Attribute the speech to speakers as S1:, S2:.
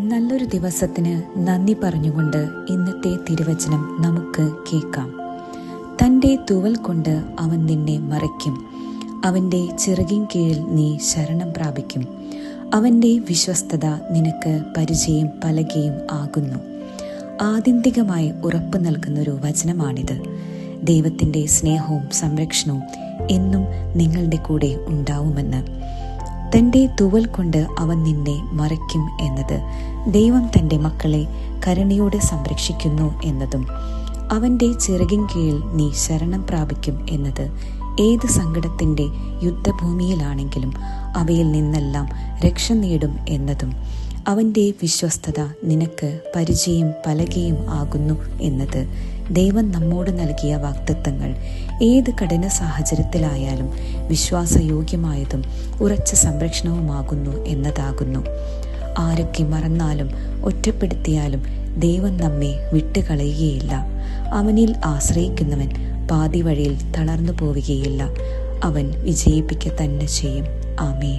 S1: നല്ലൊരു ദിവസത്തിന് നന്ദി പറഞ്ഞുകൊണ്ട് ഇന്നത്തെ തിരുവചനം നമുക്ക് കേൾക്കാം. തന്റെ തൂവൽ കൊണ്ട് അവൻ നിന്നെ മറയ്ക്കും. അവന്റെ ചിറകിൻ കീഴിൽ നീ ശരണം പ്രാപിക്കും. അവന്റെ വിശ്വസ്തത നിനക്ക് പരിചയം പലകയും ആകുന്നു. ആത്യന്തികമായി ഉറപ്പ് നൽകുന്നൊരു വചനമാണിത്. ദൈവത്തിന്റെ സ്നേഹവും സംരക്ഷണവും എന്നും നിങ്ങളുടെ കൂടെ ഉണ്ടാവുമെന്ന്. തന്റെ തൂവൽ കൊണ്ട് അവൻ നിന്നെ മറയ്ക്കും എന്നത്. ദൈവം തന്റെ മക്കളെ കരുണയോടെ സംരക്ഷിക്കുന്നു എന്നതും അവന്റെ ചിറകിൻ കീഴിൽ നീ ശരണം പ്രാപിക്കും എന്നത് ഏത് സങ്കടത്തിന്റെ യുദ്ധഭൂമിയിലാണെങ്കിലും അവയിൽ നിന്നെല്ലാം രക്ഷ നേടും എന്നതും. അവന്റെ വിശ്വസ്തത നിനക്ക് പരിചയം പലകയും ആകുന്നു എന്നത് ദൈവം നമ്മോട് നൽകിയ വാക്തത്വങ്ങൾ ഏത് കഠിന സാഹചര്യത്തിലായാലും വിശ്വാസയോഗ്യമായതും ഉറച്ച സംരക്ഷണവുമാകുന്നു എന്നതാകുന്നു. ആരൊക്കെ മറന്നാലും ഒറ്റപ്പെടുത്തിയാലും ദൈവം നമ്മെ വിട്ടുകളയുകയില്ല. അവനിൽ ആശ്രയിക്കുന്നവൻ പാതി വഴിയിൽ തളർന്നു പോവുകയില്ല. അവൻ വിജയിപ്പിക്കുക തന്നെ ചെയ്യും. ആമേ